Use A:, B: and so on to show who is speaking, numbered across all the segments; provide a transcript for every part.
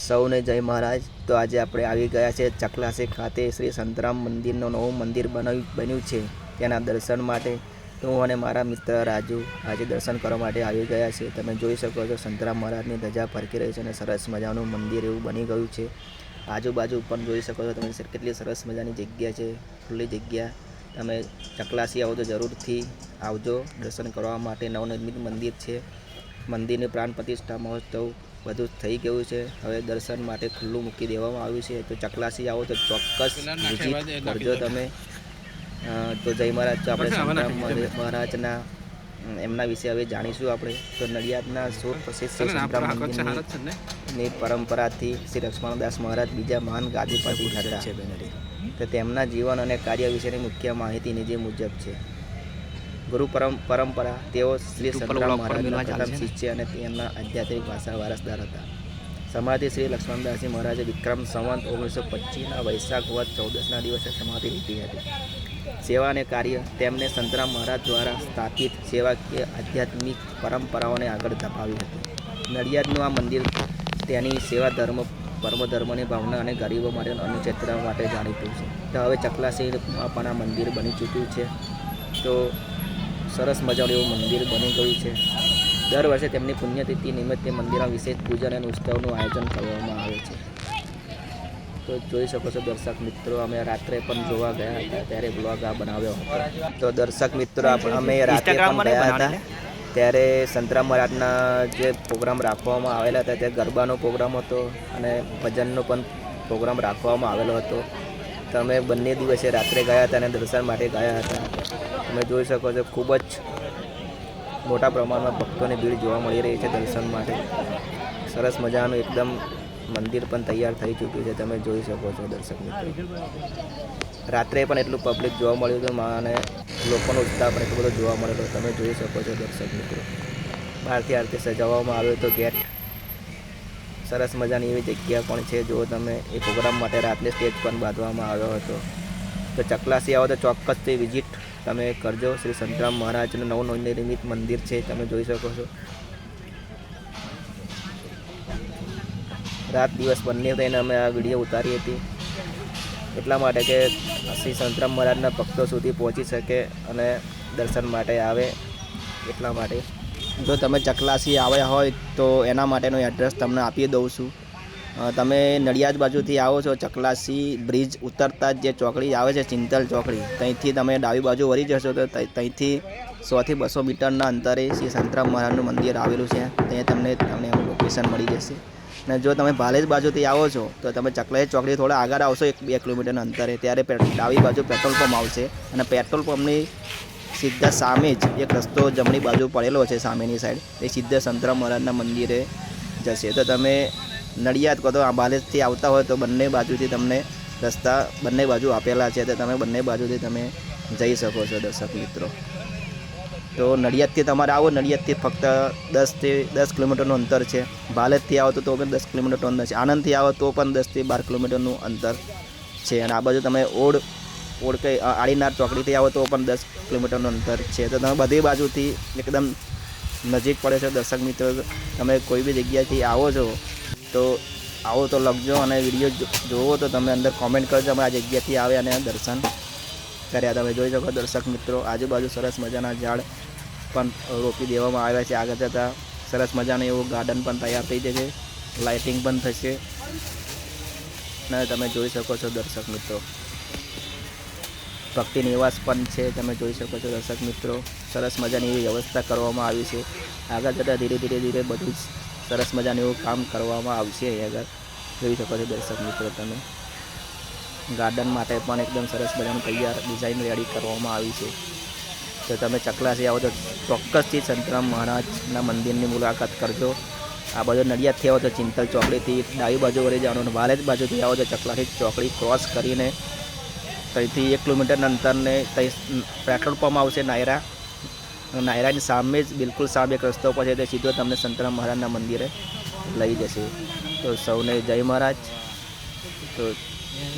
A: સૌને જય મહારાજ. તો આજે આપણે આવી ગયા છે ચકલાસી ખાતે શ્રી સંતરામ મંદિરનું નવું મંદિર બનાવ્યું, બન્યું છે. તેના દર્શન માટે હું અને મારા મિત્ર રાજુ આજે દર્શન કરવા માટે આવી ગયા છે. તમે જોઈ શકો છો સંતરામ મહારાજની ધજા ફરકી રહી છે અને સરસ મજાનું મંદિર એવું બની ગયું છે. આજુબાજુ પણ જોઈ શકો છો તમે કેટલી સરસ મજાની જગ્યા છે, ખુલ્લી જગ્યા. તમે ચકલાસી આવો તો જરૂરથી આવજો. દર્શન કરવા માટે નવનિર્મિત મંદિર છે. મંદિરની પ્રાણ પ્રતિષ્ઠા મહોત્સવ બધું થઈ ગયું છે. હવે દર્શન માટે ખુલ્લું મૂકી દેવામાં આવ્યું છે. તો ચકલાસી આવો તો ચોક્કસ વિઝિટ કરજો તમે. તો જય મહારાજ તો આપણે મહારાજના એમના વિશે હવે જાણીશું આપણે. તો નડિયાદના સુર પ્રસિદ્ધ શ્રી સંતરામ મંદિરની ની પરંપરાથી શ્રી લક્ષ્મણદાસ મહારાજ બીજા મહાન ગાદીપતિ હતા. તો તેમના જીવન અને કાર્ય વિશેની મુખ્ય માહિતી નીચે મુજબ છે. ગુરુ પરમ પરંપરા તેઓ શ્રી સંતરામ મહારાજના પ્રથમ શિષ્ય અને તેમના આધ્યાત્મિક ભાષા વારસદાર હતા. સમાધિ શ્રી લક્ષ્મણદાસજી મહારાજે વિક્રમ સંવંત ઓગણીસો પચીસના વૈશાખ વધ ચૌદસના દિવસે સમાધિ લીધી હતી. સેવા અને કાર્ય તેમને સંતરામ મહારાજ દ્વારા સ્થાપિત સેવાકીય આધ્યાત્મિક પરંપરાઓને આગળ ધપાવી હતી. નડિયાદનું આ મંદિર તેની સેવા ધર્મ પરમ ધર્મની ભાવના અને ગરીબો માટે અન્નક્ષેત્ર માટે જાણીતું છે. તો હવે ચકલાસિંહમાં પણ આ મંદિર બની ચૂક્યું છે. તો સરસ મજાનું એવું મંદિર બની ગયું છે. દર વર્ષે તેમની પુણ્યતિથિ નિમિત્તે મંદિરમાં વિશેષ પૂજન અને ઉત્સવનું આયોજન કરવામાં આવે છે. તો જોઈ શકો છો દર્શક મિત્રો અમે રાત્રે પણ જોવા ગયા હતા ત્યારે બ્લોગ આ બનાવ્યો હતો. તો દર્શક મિત્રો અમે રાત્રે પણ ગયા હતા. ત્યારે સંતરામ મહારાજના જે પ્રોગ્રામ રાખવામાં આવેલા હતા તે ગરબાનો પ્રોગ્રામ હતો અને ભજનનો પણ પ્રોગ્રામ રાખવામાં આવેલો હતો. તો અમે બંને દિવસે રાત્રે ગયા હતા અને દર્શન માટે ગયા હતા. તમે જોઈ શકો છો, ખૂબ જ મોટા પ્રમાણમાં ભક્તોની ભીડ જોવા મળી રહી છે દર્શન માટે. સરસ મજાનું એકદમ મંદિર પણ તૈયાર થઈ ચૂક્યું છે, તમે જોઈ શકો છો દર્શક રાત્રે પણ એટલું પબ્લિક જોવા મળ્યું હતું અને લોકોનો ઉત્સાહ પણ એટલો બધો જોવા મળેલો તમે જોઈ શકો છો દર્શક મિત્રો. બહારથી આરતી સજાવવામાં આવ્યો હતો ગેટ. સરસ મજાની એવી જગ્યા પણ છે, જો તમે એ પ્રોગ્રામ માટે રાત્રે સ્ટેજ પણ બાંધવામાં આવ્યો હતો. તો ચકલાસી આવો તો ચોક્કસથી વિઝિટ તમે કરજો, શ્રી સંતરામ મહારાજનું નવું નવનિર્મિત મંદિર છે, તમે જોઈ શકો છો. રાત દિવસ બંને થઈને અમે આ વીડિયો ઉતારી હતી. એટલા માટે કે શ્રી સંતરામ મહારાજના ભક્તો સુધી પહોંચી શકે અને દર્શન માટે આવે, એટલા માટે. જો તમે ચકલાસી આવ્યા હોય તો એના માટેનું એડ્રેસ તમને આપી દઉં છું. તમે નડિયાદ બાજુથી આવો છો, ચકલાસી બ્રિજ ઉતરતા જ ચોકડી આવે છે, ચિંતલ ચોકડી, ત્યાંથી તમે ડાબી બાજુ વળી જશો તો ત્યાંથી સોથી બસો મીટરના અંતરે શ્રી સંતરામ મહારાજનું મંદિર આવેલું છે. ત્યાં તમને તમને લોકેશન મળી જશે. અને જો તમે ભાલેજ બાજુથી આવો છો, તો તમે ચકલાઈ ચોકડી થોડા આગળ આવશો, એક, બે કિલોમીટરના અંતરે. ત્યારે ડાબી બાજુ પેટ્રોલ પંપ આવશે અને પેટ્રોલ પંપની સીધા સામે જ એક રસ્તો જમણી બાજુ પડેલો છે, સામેની સાઈડ. એ સીધા સંતરામ મહારાજના મંદિરે જશે. તો તમે નડિયાદ કહો તો આ બાલેજથી આવતા હોય તો બંને બાજુથી તમને રસ્તા બંને બાજુ આપેલા છે તો તમે બંને બાજુથી તમે જઈ શકો છો દર્શક મિત્રો. તો નડિયાદથી તમારે આવો, નડિયાદથી ફક્ત દસથી દસ કિલોમીટરનું અંતર છે. બાલેજથી આવો તો પણ દસ કિલોમીટરનું અંતર છે. આણંદથી આવો તો પણ દસથી બાર કિલોમીટરનું અંતર છે. અને આ બાજુ તમે ઓડ ઓડ કઈ આડીનાર ચોકડીથી આવો તો પણ દસ કિલોમીટરનું અંતર છે. તો તમે બધી બાજુથી એકદમ નજીક પડે છે દર્શક મિત્રો. તમે કોઈ બી જગ્યાથી આવો છો તો આવો તો લખજો અને વીડિયો જોવો તો તમે અંદર કોમેન્ટ કરજો. અમે આ જગ્યાથી આવે અને દર્શન કર્યા. તમે જોઈ શકો દર્શક મિત્રો, આજુબાજુ સરસ મજાના ઝાડ પણ રોપી દેવામાં આવ્યા છે. આગળ જતાં સરસ મજાનું એવું ગાર્ડન પણ તૈયાર થઈ જશે. લાઇટિંગ પણ થશે. અને તમે જોઈ શકો છો દર્શક મિત્રો. ભક્તિ નિવાસ પણ છે. તમે જોઈ શકો છો દર્શક મિત્રો. સરસ મજાની એવી વ્યવસ્થા કરવામાં આવી છે. આગળ જતાં ધીરે ધીરે ધીરે બધું સરસ મજાનું એવું કામ કરવામાં આવશે અહીં આગળ. જોઈ શકો છો દર્શક મિત્રો તમે. ગાર્ડન માટે પણ એકદમ સરસ મજાનું તૈયાર ડિઝાઇન રેડી કરવામાં આવી છે. તો તમે ચકલાસી આવો તો ચોક્કસથી સંતરામ મહારાજના મંદિરની મુલાકાત કરજો. આ બાજુ નડિયાદથી આવો તો ચિંતલ ચોકડીથી ડાબી બાજુ વળી જવાનું વાલેજ બાજુથી આવો તો ચકલાસી ચોકડી ક્રોસ કરીને ત્યાંથી એક કિલોમીટરના અંતરને ત્યાં પેટ્રોલ પંપ આવશે નાયરા. નાયરાની સામે જ બિલકુલ સામે એક રસ્તો પર છે તે સીધો તમને સંતરામ મહારાજના મંદિરે લઈ જશે. તો સૌને જય મહારાજ. તો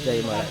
A: જય મહારાજ.